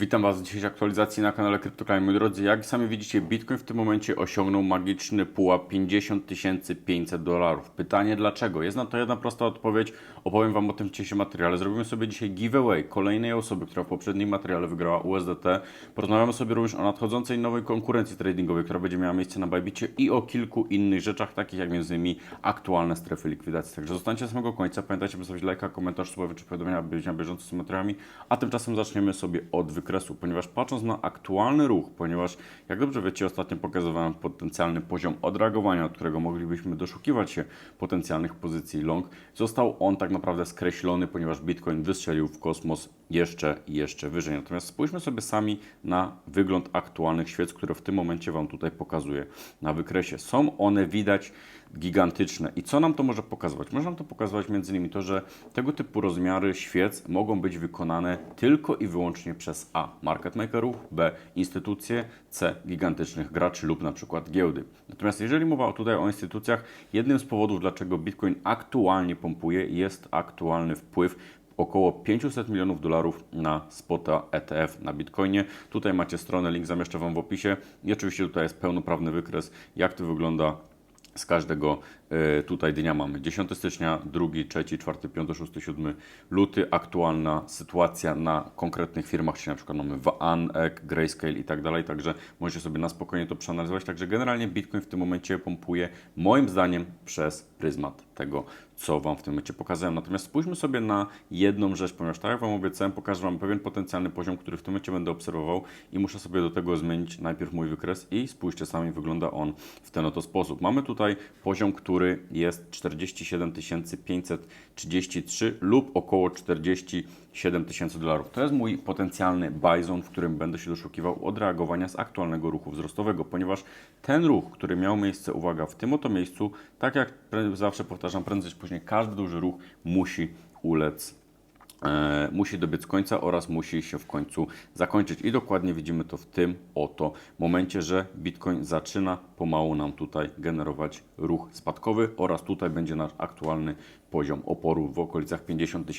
Witam Was w dzisiejszej aktualizacji na kanale CryptoCline. Moi drodzy, jak sami widzicie, Bitcoin w tym momencie osiągnął magiczny pułap 50 500 dolarów. Pytanie dlaczego? Jest na to jedna prosta odpowiedź. Opowiem Wam o tym w dzisiejszym materiale. Zrobimy sobie dzisiaj giveaway kolejnej osoby, która w poprzednim materiale wygrała USDT. Porozmawiamy sobie również o nadchodzącej nowej konkurencji tradingowej, która będzie miała miejsce na Bybicie i o kilku innych rzeczach, takich jak m.in. aktualne strefy likwidacji. Także zostańcie do samego końca. Pamiętajcie, by zostawić lajka, komentarz, subowy czy powiadomienia, aby być na bieżąco z materiałami. A tymczasem zaczniemy sobie od ponieważ patrząc na aktualny ruch, ponieważ jak dobrze wiecie, ostatnio pokazywałem potencjalny poziom odreagowania, od którego moglibyśmy doszukiwać się potencjalnych pozycji long, został on tak naprawdę skreślony, ponieważ Bitcoin wystrzelił w kosmos jeszcze i jeszcze wyżej. Natomiast spójrzmy sobie sami na wygląd aktualnych świec, które w tym momencie Wam tutaj pokazuję na wykresie. Są one widać gigantyczne. I co nam to może pokazywać? Może nam to pokazywać między innymi to, że tego typu rozmiary świec mogą być wykonane tylko i wyłącznie przez A. Market makerów, B. Instytucje, C. Gigantycznych graczy lub na przykład giełdy. Natomiast jeżeli mowa tutaj o instytucjach, jednym z powodów, dlaczego Bitcoin aktualnie pompuje, jest aktualny wpływ około 500 milionów dolarów na spota ETF na Bitcoinie. Tutaj macie stronę, link zamieszczę Wam w opisie. I oczywiście tutaj jest pełnoprawny wykres, jak to wygląda z każdego e, tutaj dnia mamy. 10 stycznia, 2, 3, 4, 5, 6, 7 luty, aktualna sytuacja na konkretnych firmach, czyli na przykład mamy Vaan, Ek, Grayscale i tak dalej, także możecie sobie na spokojnie to przeanalizować, także generalnie Bitcoin w tym momencie pompuje moim zdaniem przez pryzmat tego, co Wam w tym momencie pokazałem. Natomiast spójrzmy sobie na jedną rzecz, ponieważ tak jak Wam obiecałem, pokażę Wam pewien potencjalny poziom, który w tym momencie będę obserwował i muszę sobie do tego zmienić najpierw mój wykres i spójrzcie sami, wygląda on w ten oto sposób. Mamy tutaj poziom, który jest 47 533 lub około 47 tysięcy dolarów. To jest mój potencjalny buy zone, w którym będę się doszukiwał odreagowania z aktualnego ruchu wzrostowego, ponieważ ten ruch, który miał miejsce, uwaga, w tym oto miejscu, tak jak zawsze powtarzam, prędzej czy później każdy duży ruch musi ulec musi dobiec końca oraz musi się w końcu zakończyć. I dokładnie widzimy to w tym oto momencie, że Bitcoin zaczyna pomału nam tutaj generować ruch spadkowy oraz tutaj będzie nasz aktualny poziom oporu w okolicach 50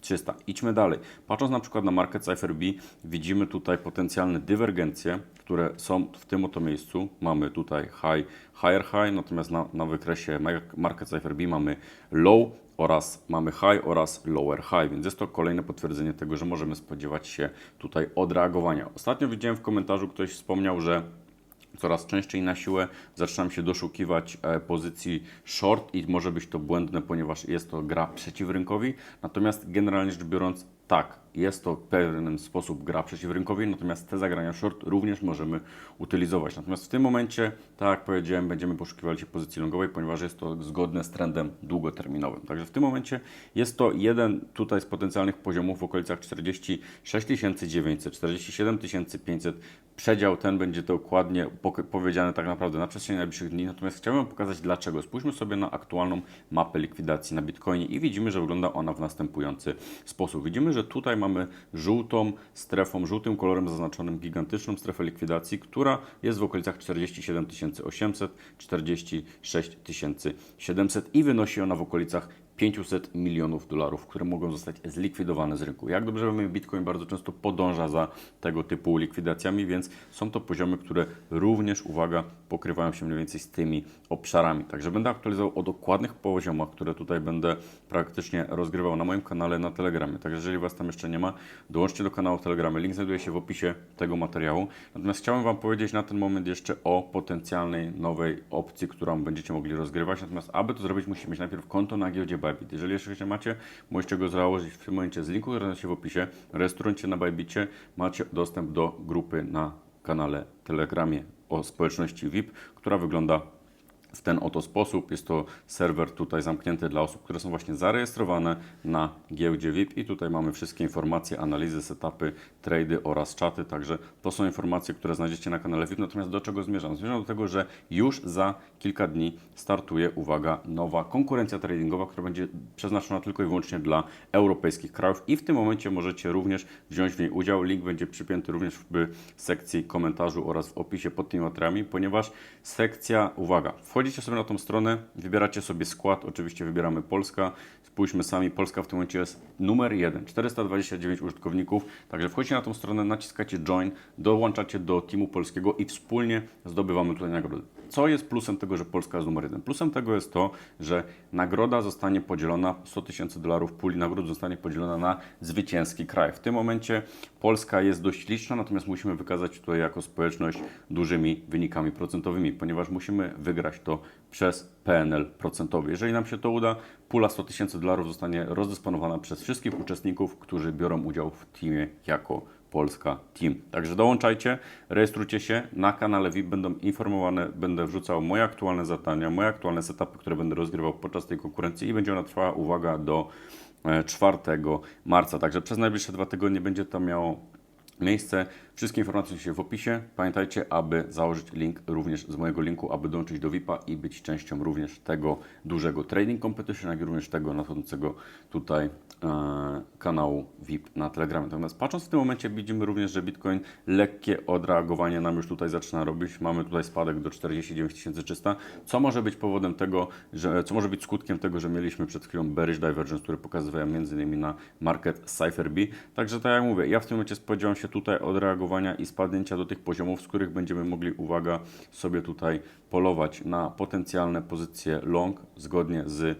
300. Idźmy dalej. Patrząc na przykład na market Cypher B, widzimy tutaj potencjalne dywergencje, które są w tym oto miejscu. Mamy tutaj high, higher high, natomiast na, na wykresie market Cypher B mamy low, oraz mamy high oraz lower high, więc jest to kolejne potwierdzenie tego, że możemy spodziewać się tutaj odreagowania. Ostatnio widziałem w komentarzu ktoś wspomniał, że coraz częściej na siłę zaczynam się doszukiwać e, pozycji short i może być to błędne, ponieważ jest to gra przeciw rynkowi. Natomiast generalnie rzecz biorąc, tak, jest to w pewien sposób gra przeciw rynkowi, natomiast te zagrania short również możemy utylizować. Natomiast w tym momencie, tak jak powiedziałem, będziemy poszukiwali się pozycji longowej, ponieważ jest to zgodne z trendem długoterminowym. Także w tym momencie jest to jeden tutaj z potencjalnych poziomów w okolicach 46 900, 47 500. Przedział ten będzie dokładnie powiedziane tak naprawdę na przestrzeni najbliższych dni. Natomiast chciałbym pokazać dlaczego. Spójrzmy sobie na aktualną mapę likwidacji na Bitcoinie i widzimy, że wygląda ona w następujący sposób. Widzimy, że tutaj mamy żółtą strefą, żółtym kolorem zaznaczonym gigantyczną strefę likwidacji, która jest w okolicach 47 800, 46 700 i wynosi ona w okolicach 500 milionów dolarów, które mogą zostać zlikwidowane z rynku. Jak dobrze wiemy, Bitcoin bardzo często podąża za tego typu likwidacjami, więc są to poziomy, które również, uwaga, pokrywają się mniej więcej z tymi obszarami. Także będę aktualizował o dokładnych poziomach, które tutaj będę praktycznie rozgrywał na moim kanale na Telegramie. Także jeżeli Was tam jeszcze nie ma, dołączcie do kanału Telegramie. Link znajduje się w opisie tego materiału. Natomiast chciałem Wam powiedzieć na ten moment jeszcze o potencjalnej nowej opcji, którą będziecie mogli rozgrywać. Natomiast aby to zrobić, musimy mieć najpierw konto na giełdzie Bybit. Jeżeli jeszcze nie macie, możecie go założyć w tym momencie z linku, który się w opisie. Rejestrujcie na Bybicie, macie dostęp do grupy na kanale Telegramie o społeczności VIP, która wygląda w ten oto sposób. Jest to serwer tutaj zamknięty dla osób, które są właśnie zarejestrowane na giełdzie VIP i tutaj mamy wszystkie informacje, analizy, setupy, trady oraz czaty, także to są informacje, które znajdziecie na kanale VIP. Natomiast do czego zmierzam? Zmierzam do tego, że już za kilka dni startuje, uwaga, nowa konkurencja tradingowa, która będzie przeznaczona tylko i wyłącznie dla europejskich krajów i w tym momencie możecie również wziąć w niej udział. Link będzie przypięty również w sekcji komentarzu oraz w opisie pod tymi materiałami, ponieważ sekcja, uwaga, wchodzi Wchodzicie sobie na tą stronę, wybieracie sobie skład, oczywiście wybieramy Polska. Spójrzmy sami, Polska w tym momencie jest numer jeden, 429 użytkowników. Także wchodzicie na tą stronę, naciskacie join, dołączacie do teamu polskiego i wspólnie zdobywamy tutaj nagrody. Co jest plusem tego, że Polska jest numer jeden? Plusem tego jest to, że nagroda zostanie podzielona, 100 tysięcy dolarów puli nagród zostanie podzielona na zwycięski kraj. W tym momencie Polska jest dość liczna, natomiast musimy wykazać tutaj jako społeczność dużymi wynikami procentowymi, ponieważ musimy wygrać to przez PNL procentowy. Jeżeli nam się to uda, pula 100 tysięcy dolarów zostanie rozdysponowana przez wszystkich uczestników, którzy biorą udział w teamie jako Polska Team. Także dołączajcie, rejestrujcie się. Na kanale VIP będą informowane, będę wrzucał moje aktualne zadania, moje aktualne setupy, które będę rozgrywał podczas tej konkurencji i będzie ona trwała, uwaga, do e, 4 marca. Także przez najbliższe dwa tygodnie będzie to miało miejsce. Wszystkie informacje się w opisie. Pamiętajcie, aby założyć link również z mojego linku, aby dołączyć do VIP-a i być częścią również tego dużego trading competition, jak i również tego nadchodzącego tutaj e, kanału VIP na Telegramie. Natomiast patrząc w tym momencie widzimy również, że Bitcoin lekkie odreagowanie nam już tutaj zaczyna robić. Mamy tutaj spadek do 49 300, co może być powodem tego, że, co może być skutkiem tego, że mieliśmy przed chwilą bearish divergence, który pokazywałem m.in. na market Cypher B. Także tak jak mówię, ja w tym momencie spodziewam się tutaj odreagowania i spadnięcia do tych poziomów, z których będziemy mogli, uwaga, sobie tutaj polować na potencjalne pozycje long zgodnie z, e,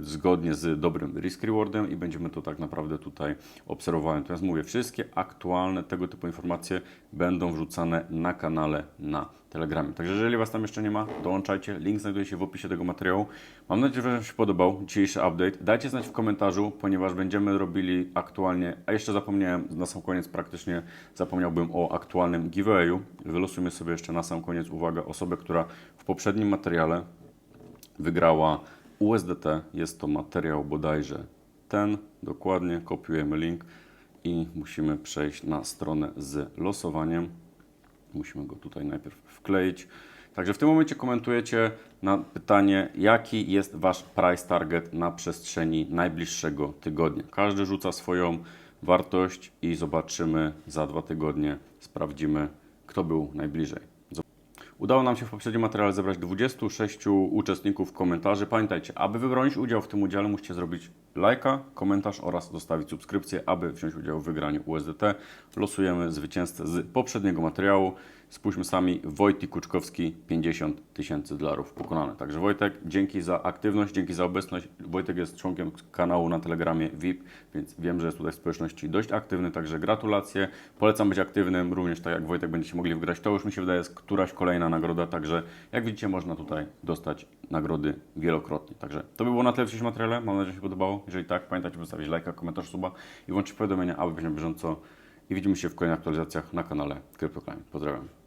zgodnie z dobrym risk rewardem i będziemy to tak naprawdę tutaj obserwowali. Natomiast mówię, wszystkie aktualne tego typu informacje będą wrzucane na kanale na Telegramie. Także jeżeli Was tam jeszcze nie ma, dołączajcie. Link znajduje się w opisie tego materiału. Mam nadzieję, że Wam się podobał dzisiejszy update. Dajcie znać w komentarzu, ponieważ będziemy robili aktualnie, a jeszcze zapomniałem na sam koniec praktycznie, zapomniałbym o aktualnym giveawayu. Wylosujmy sobie jeszcze na sam koniec, uwaga, osobę, która w poprzednim materiale wygrała USDT. Jest to materiał bodajże ten, dokładnie, kopiujemy link i musimy przejść na stronę z losowaniem. Musimy go tutaj najpierw wkleić. Także w tym momencie komentujecie na pytanie, jaki jest Wasz price target na przestrzeni najbliższego tygodnia. Każdy rzuca swoją wartość i zobaczymy za dwa tygodnie, sprawdzimy, kto był najbliżej. Udało nam się w poprzednim materiale zebrać 26 uczestników komentarzy. Pamiętajcie, aby wybrać udział w tym udziale, musicie zrobić lajka, komentarz oraz zostawić subskrypcję, aby wziąć udział w wygraniu USDT. Losujemy zwycięzcę z poprzedniego materiału. Spójrzmy sami, Wojtek Kuczkowski, 50 tysięcy dolarów pokonane. Także Wojtek, dzięki za aktywność, dzięki za obecność. Wojtek jest członkiem kanału na Telegramie VIP, więc wiem, że jest tutaj w społeczności dość aktywny, także gratulacje. Polecam być aktywnym, również tak jak Wojtek będziecie mogli wygrać. To już mi się wydaje jest któraś kolejna nagroda, także jak widzicie można tutaj dostać nagrody wielokrotnie. Także to by było na tyle w dzisiejszym materiale. Mam nadzieję, że się podobało. Jeżeli tak, pamiętajcie zostawić lajka, komentarz, suba i włączyć powiadomienia, aby być na bieżąco. I widzimy się w kolejnych aktualizacjach na kanale CryptoClimb. Pozdrawiam.